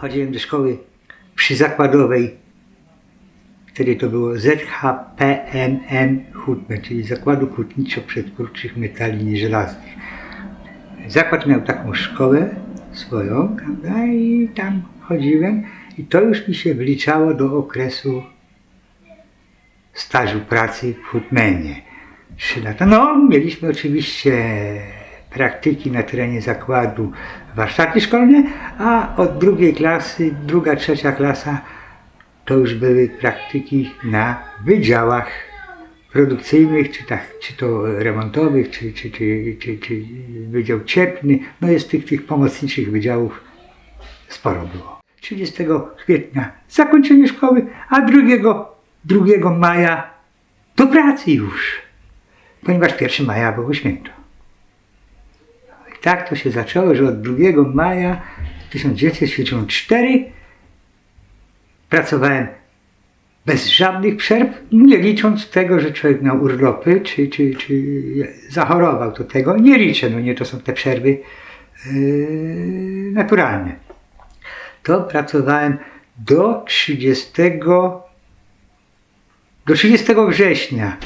chodziłem do szkoły przyzakładowej. Wtedy to było ZHPMN Hutne, czyli Zakładu Hutniczo-Przetwórczych Metali Nieżelaznych. Zakład miał taką szkołę swoją, prawda, i tam chodziłem i to już mi się wliczało do okresu stażu pracy w Hutmenie. Trzy lata. No, mieliśmy oczywiście praktyki na terenie zakładu, warsztaty szkolne, a od drugiej klasy, druga, trzecia klasa to już były praktyki na wydziałach produkcyjnych, czy, tak, czy to remontowych, czy, czy, czy, czy, czy wydział cieplny. No jest tych, tych pomocniczych wydziałów sporo było. 30 kwietnia zakończenie szkoły, a 2, 2 maja do pracy już, ponieważ 1 maja było święto. Tak to się zaczęło, że od 2 maja 1974 pracowałem bez żadnych przerw, nie licząc tego, że człowiek miał urlopy, czy, czy, czy zachorował, to tego nie liczę, no nie, to są te przerwy yy, naturalne. To pracowałem do 30, do 30 września,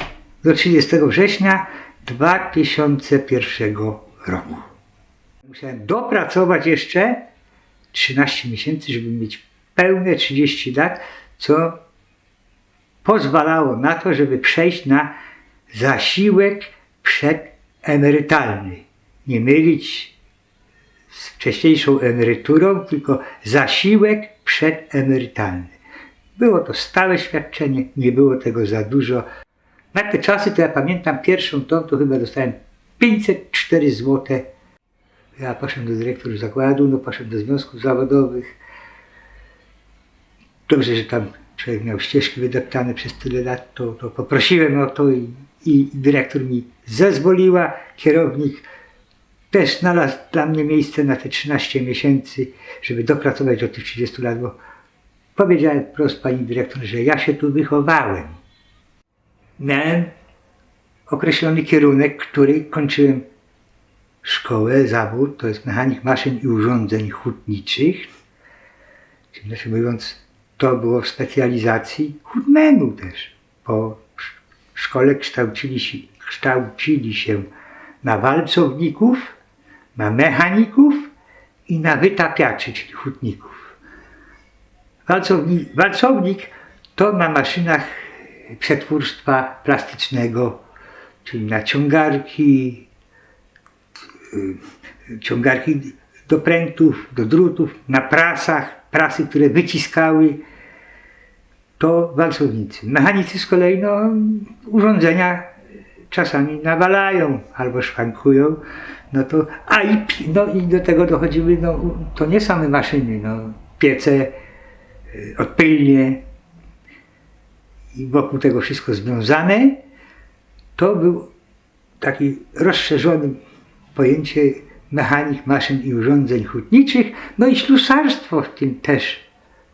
do 30 września 2001 roku. Musiałem dopracować jeszcze 13 miesięcy, żeby mieć pełne 30 lat, co pozwalało na to, żeby przejść na zasiłek przedemerytalny. Nie mylić z wcześniejszą emeryturą, tylko zasiłek przedemerytalny. Było to stałe świadczenie, nie było tego za dużo. Na te czasy to ja pamiętam pierwszą tą, to chyba dostałem 504 zł. Ja poszedłem do dyrektora zakładu, no poszedłem do związków zawodowych. Dobrze, że tam człowiek miał ścieżki wydeptane przez tyle lat, to, to poprosiłem o to i, i dyrektor mi zezwoliła, kierownik też znalazł dla mnie miejsce na te 13 miesięcy, żeby dopracować do tych 30 lat, bo powiedziałem wprost pani dyrektor, że ja się tu wychowałem. Miałem określony kierunek, który kończyłem szkołę, zawód, to jest mechanik maszyn i urządzeń hutniczych, czyli inaczej mówiąc, to było w specjalizacji hutmenu też. Po sz- szkole kształcili się, kształcili się na walcowników, na mechaników i na wytapiaczy, czyli hutników. Walcowni, walcownik to na maszynach przetwórstwa plastycznego, czyli na ciągarki, y, ciągarki do prętów, do drutów, na prasach, prasy, które wyciskały, to walcownicy. Mechanicy z kolei no, urządzenia czasami nawalają albo szwankują, no to, a i, no, i do tego dochodziły, no, to nie same maszyny, no, piece, y, odpylnie i wokół tego wszystko związane, to był taki rozszerzony pojęcie mechanik maszyn i urządzeń hutniczych, no i ślusarstwo w tym też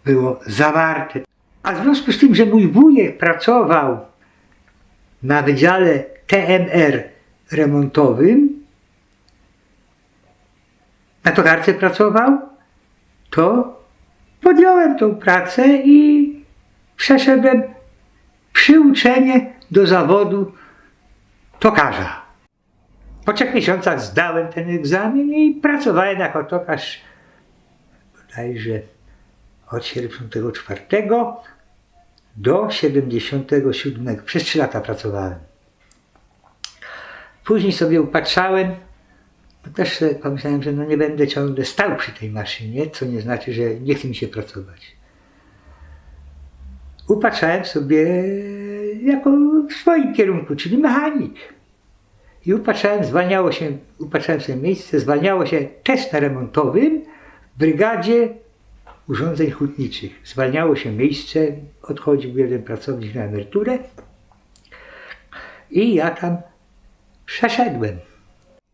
było zawarte. A w związku z tym, że mój wujek pracował na wydziale TMR remontowym, na tokarce pracował, to podjąłem tą pracę i przeszedłem przyuczenie do zawodu tokarza. Po trzech miesiącach zdałem ten egzamin i pracowałem jako tokarz bodajże od 74 do 77. Przez 3 lata pracowałem. Później sobie upatrzałem, bo też pomyślałem, że no nie będę ciągle stał przy tej maszynie, co nie znaczy, że nie chce mi się pracować. Upatrzałem sobie jako w swoim kierunku, czyli mechanik. I upatrzałem, zwalniało się, upatrzałem sobie miejsce, zwalniało się też na remontowym w brygadzie urządzeń hutniczych. Zwalniało się miejsce, odchodził jeden pracownik na emeryturę i ja tam przeszedłem.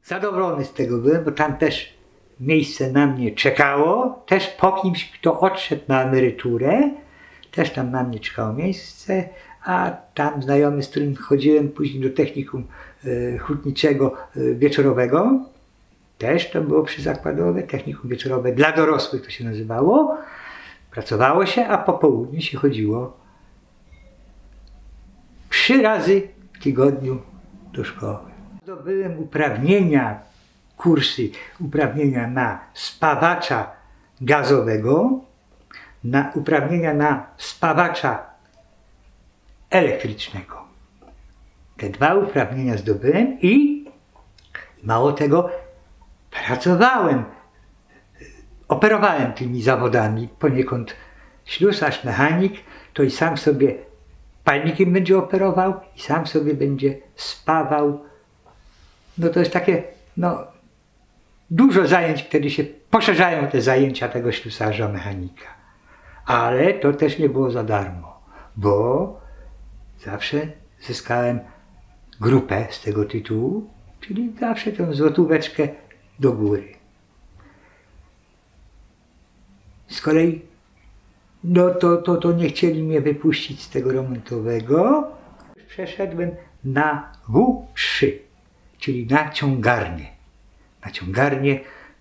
Zadowolony z tego byłem, bo tam też miejsce na mnie czekało, też po kimś, kto odszedł na emeryturę, też tam na mnie czekało miejsce, a tam znajomy, z którym chodziłem później do technikum hutniczego e, wieczorowego, Też to było przyzakładowe, technikum wieczorowe dla dorosłych to się nazywało. Pracowało się, a po południu się chodziło trzy razy w tygodniu do szkoły. Zdobyłem uprawnienia, kursy, uprawnienia na spawacza gazowego, na uprawnienia na spawacza elektrycznego. Te dwa uprawnienia zdobyłem i mało tego, pracowałem, operowałem tymi zawodami poniekąd ślusarz, mechanik, to i sam sobie palnikiem będzie operował i sam sobie będzie spawał. No to jest takie, no, dużo zajęć, wtedy się poszerzają te zajęcia tego ślusarza, mechanika. Ale to też nie było za darmo, bo zawsze zyskałem grupę z tego tytułu, czyli zawsze tę złotóweczkę do góry. Z kolei no to, to, to nie chcieli mnie wypuścić z tego remontowego. Przeszedłem na W3, czyli na ciągarnię. Na ciągarnię,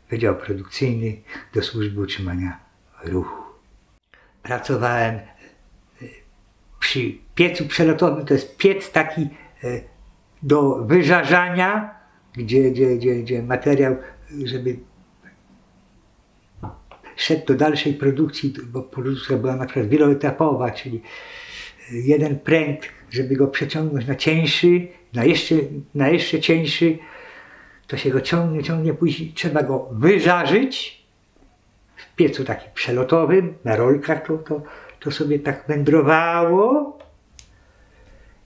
Wydział Produkcyjny do Służby Utrzymania Ruchu. Pracowałem y, przy piecu przelotowym, to jest piec taki y, do wyżarzania, gdzie, gdzie, gdzie, gdzie materiał, żeby szedł do dalszej produkcji, bo produkcja była na przykład wieloetapowa, czyli jeden pręt, żeby go przeciągnąć na cieńszy, na jeszcze, na jeszcze cieńszy, to się go ciągnie, ciągnie, później trzeba go wyżarzyć w piecu takim przelotowym, na rolkach to, to, to sobie tak wędrowało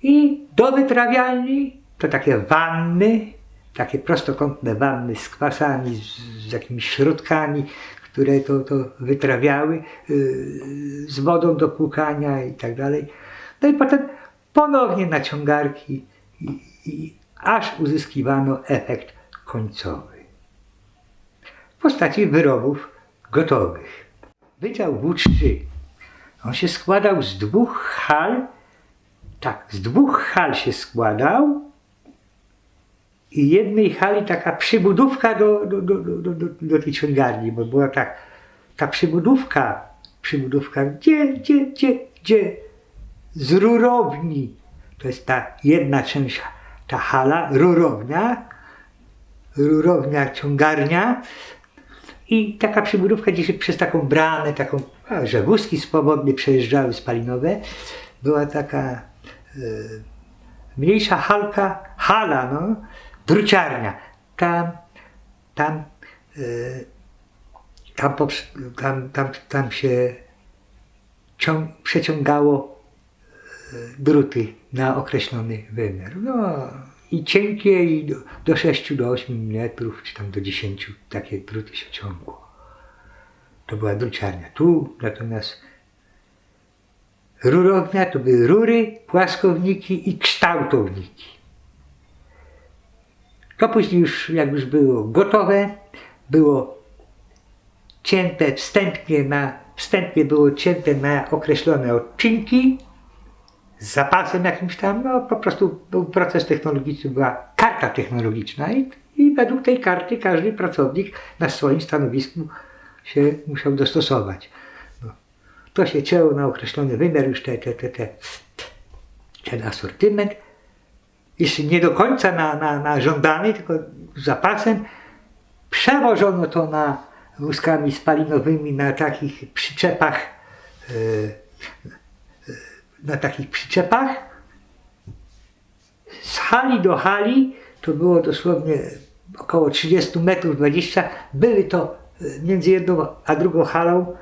i do wytrawialni to takie wanny, takie prostokątne wanny z kwasami, z, jakimiś środkami, które to, to wytrawiały yy, z wodą do płukania i tak dalej. No i potem ponownie naciągarki i, i aż uzyskiwano efekt końcowy w postaci wyrobów gotowych. Wydział W3, on się składał z dwóch hal, tak, z dwóch hal się składał i jednej hali taka przybudówka do, do, do, do, do, do tej ciągarni, bo była tak, ta przybudówka, przybudówka, gdzie, gdzie, gdzie, gdzie? Z rurowni, to jest ta jedna część, ta hala, rurownia, rurownia, ciągarnia. I taka przybudówka, gdzie się przez taką bramę, taką, że wózki swobodnie przejeżdżały spalinowe, była taka e, mniejsza halka, hala, no, druciarnia. Tam, tam, e, tam, tam, tam, tam się ciąg, przeciągało e, druty na określony wymiar. No i cienkie i do, do 6 do 8 metrów, czy tam do 10 takie druty się ciągło. To była druciarnia. Tu natomiast rurownia to były rury, płaskowniki i kształtowniki. To później już, jak już było gotowe, było cięte wstępnie na, wstępnie było cięte na określone odcinki z zapasem jakimś tam, no po prostu był proces technologiczny, była karta technologiczna i, i według tej karty każdy pracownik na swoim stanowisku się musiał dostosować. No, to się cięło na określony wymiar, już te, te, te, te, ten asortyment, jeszcze nie do końca na, na, na żądany, tylko zapasem. Przewożono to na wózkami spalinowymi na takich przyczepach, e, e, na takich przyczepach. Z hali do hali, to było dosłownie około 30 metrów, 20, były to e, między jedną a drugą halą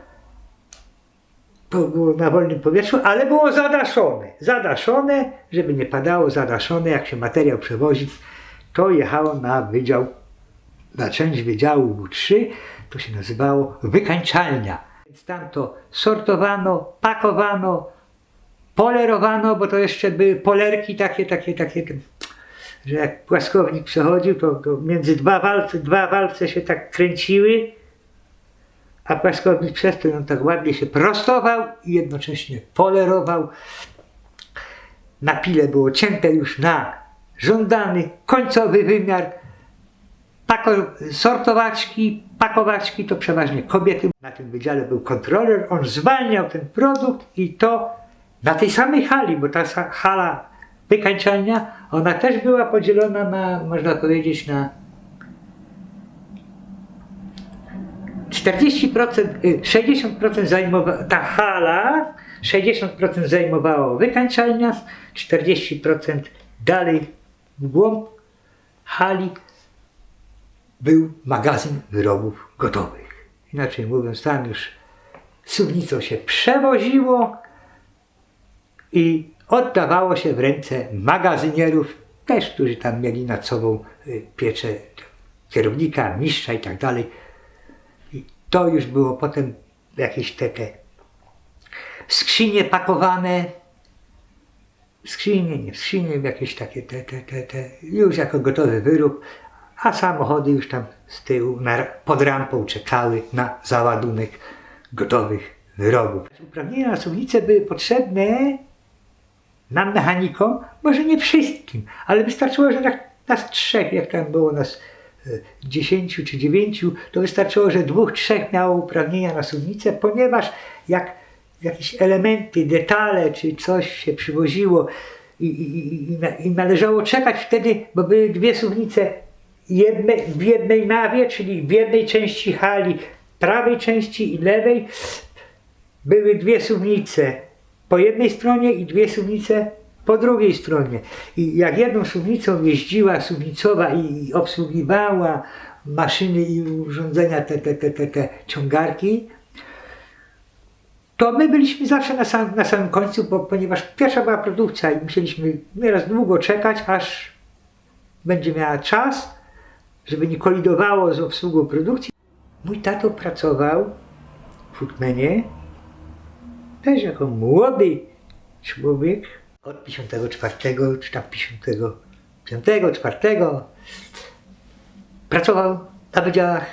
było na wolnym powietrzu, ale było zadaszone. Zadaszone, żeby nie padało, zadaszone, jak się materiał przewozi, to jechało na wydział, na część wydziału W3, to się nazywało wykańczalnia. Więc tam to sortowano, pakowano, polerowano, bo to jeszcze były polerki takie, takie, takie, że jak płaskownik przechodził, to, to między dwa walce, dwa walce się tak kręciły, a płaskownik przez to on tak ładnie się prostował i jednocześnie polerował. Na pile było cięte już na żądany końcowy wymiar. pako, sortowaczki, pakowaczki to przeważnie kobiety. Na tym wydziale był kontroler, on zwalniał ten produkt i to na tej samej hali, bo ta hala wykańczalnia, ona też była podzielona na, można powiedzieć, na 40%, y, 60% zajmowała ta hala, 60% zajmowało wykańczalnia, 40% dalej w głąb hali był magazyn wyrobów gotowych. Inaczej mówiąc, tam już suwnicą się przewoziło i oddawało się w ręce magazynierów, też którzy tam mieli nad sobą y, pieczę kierownika, mistrza i tak dalej. To już było potem jakieś te, te skrzynie pakowane, skrzynie, nie skrzynie, jakieś takie te, te, te, te, już jako gotowy wyrób, a samochody już tam z tyłu na, pod rampą czekały na załadunek gotowych wyrobów. Uprawnienia na suwnicę były potrzebne nam mechanikom, może nie wszystkim, ale wystarczyło, że tak nas trzech, jak tam było nas dziesięciu czy dziewięciu, to wystarczyło, że dwóch, trzech miało uprawnienia na suwnicę, ponieważ jak jakieś elementy, detale czy coś się przywoziło i, i, i, i należało czekać wtedy, bo były dwie suwnice jedne, w jednej nawie, czyli w jednej części hali, prawej części i lewej, były dwie suwnice po jednej stronie i dwie suwnice po drugiej stronie. I jak jedną suwnicą jeździła suwnicowa i obsługiwała maszyny i urządzenia, te, te, te, te, te ciągarki, to my byliśmy zawsze na, sam, na samym końcu, bo, ponieważ pierwsza była produkcja i musieliśmy nieraz długo czekać, aż będzie miała czas, żeby nie kolidowało z obsługą produkcji. Mój tato pracował w Footmanie też jako młody człowiek od 54 czy tam 55, 4 pracował na wydziałach,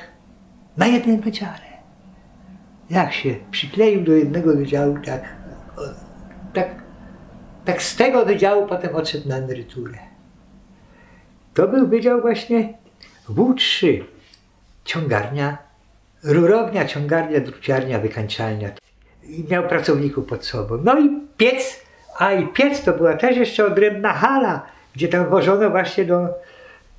na jednym wydziale. Jak się przykleił do jednego wydziału, tak, tak, tak z tego wydziału potem odszedł na emeryturę. To był wydział właśnie W3, ciągarnia, rurownia, ciągarnia, druciarnia, wykańczalnia i miał pracowników pod sobą. No i piec, a i piec to była też jeszcze odrębna hala, gdzie tam wożono właśnie do,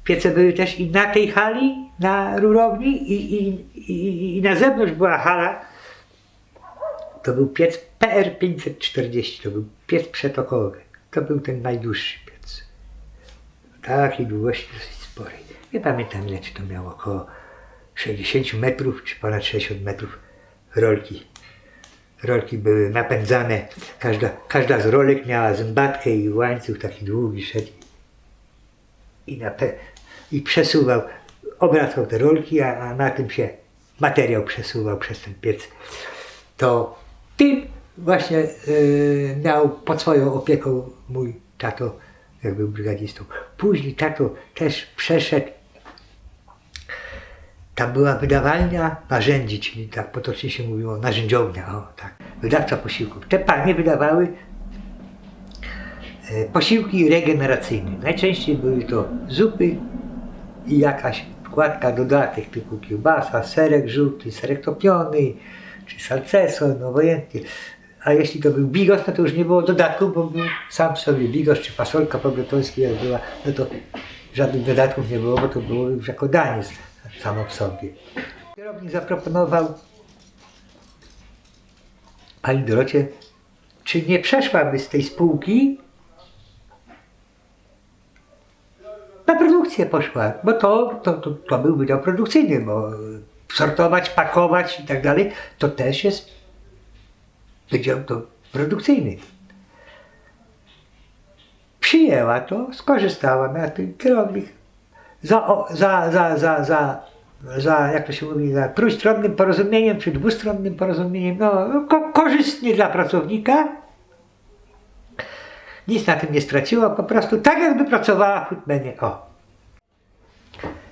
piece były też i na tej hali, na rurowni i, i, i, i na zewnątrz była hala. To był piec PR540, to był piec przetokowy. To był ten najdłuższy piec. Takiej długości dosyć sporej. Nie pamiętam ile to miało około 60 metrów, czy ponad 60 metrów rolki rolki były napędzane. Każda, każda z rolek miała zębatkę i łańcuch taki długi szedł. I, I przesuwał, obracał te rolki, a, a na tym się materiał przesuwał przez ten piec. To tym właśnie y, miał pod swoją opieką mój tato, jak był brygadzistą. Później tato też przeszedł tam była wydawalnia narzędzi, czyli tak potocznie się mówiło narzędziownia, o tak, wydawca posiłków. Te panie wydawały e, posiłki regeneracyjne. Najczęściej były to zupy i jakaś wkładka, dodatek typu kiełbasa, serek żółty, serek topiony, czy salceso, no obojętnie. A jeśli to był bigos, no to już nie było dodatku, bo był sam sobie bigos, czy fasolka po-bretońska jak była, no to żadnych dodatków nie było, bo to było już jako danie samo w sobie. Kierownik zaproponował Pani Dorocie, czy nie przeszłaby z tej spółki na produkcję poszła, bo to, to, to, to był wydział produkcyjny, bo sortować, pakować i tak dalej, to też jest wydział to produkcyjny. Przyjęła to, skorzystała na tym kierownik za, za, za, za, za, za, jak to się mówi, za trójstronnym porozumieniem czy dwustronnym porozumieniem, no, no ko- korzystnie dla pracownika. Nic na tym nie straciła, po prostu tak jakby pracowała w Footmanie. O.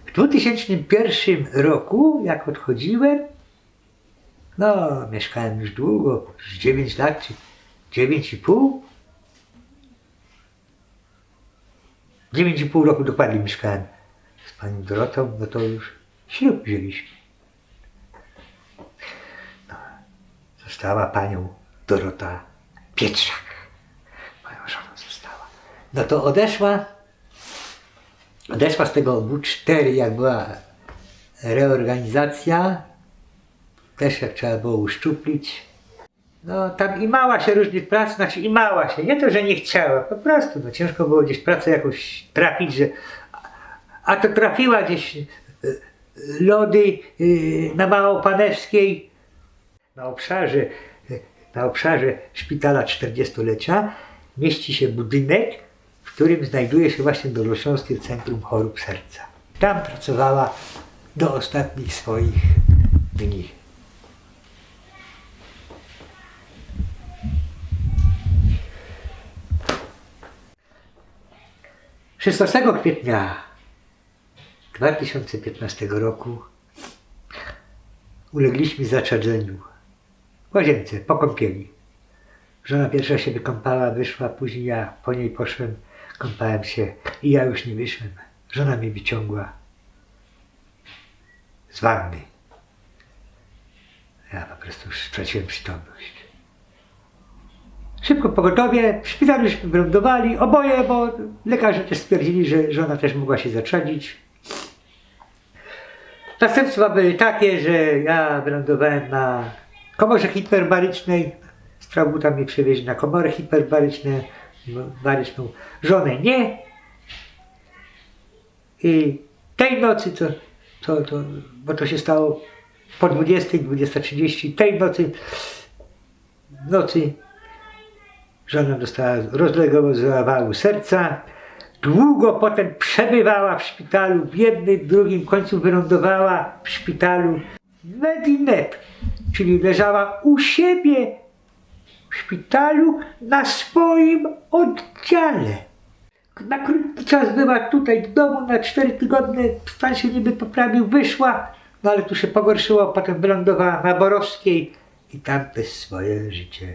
W 2001 roku, jak odchodziłem, no, mieszkałem już długo, już 9 lat, czy 9,5. 9,5 roku dokładnie mieszkałem z panią Dorotą, no to już ślub wzięliśmy. No, została panią Dorota Pietrzak. Moją żoną została. No to odeszła, odeszła z tego W4, jak była reorganizacja, też jak trzeba było uszczuplić. No tam i mała się różnych prac, znaczy i mała się, nie to, że nie chciała, po prostu, no ciężko było gdzieś pracę jakąś trafić, że a to trafiła gdzieś y, lody y, na Małopanewskiej, na obszarze, na obszarze szpitala 40-lecia mieści się budynek, w którym znajduje się właśnie Dolnośląskie Centrum Chorób Serca. Tam pracowała do ostatnich swoich dni. 16 kwietnia 2015 roku ulegliśmy zaczadzeniu w łazience po kąpieli. Żona pierwsza się wykąpała, wyszła, później ja po niej poszłem, kąpałem się i ja już nie wyszłem. Żona mnie wyciągła z wanny. Ja po prostu już straciłem przytomność. Szybko pogotowie, w szpitalu żeśmy wylądowali, oboje, bo lekarze też stwierdzili, że żona też mogła się zaczadzić. Następstwa były takie, że ja wylądowałem na komorze hiperbarycznej. Z Trabuta mnie przewieźli na komorę hiperbaryczną, baryczną. Żonę nie. I tej nocy, to, to, to, bo to się stało po 20, 20.30, tej nocy, nocy Żona dostała rozległego zawału serca. Długo potem przebywała w szpitalu, w jednym, w drugim końcu wylądowała w szpitalu Medinet, czyli leżała u siebie w szpitalu na swoim oddziale. Na krótki czas była tutaj w domu, na cztery tygodnie stan się niby poprawił, wyszła, no ale tu się pogorszyło, potem wylądowała na Borowskiej i tam też swoje życie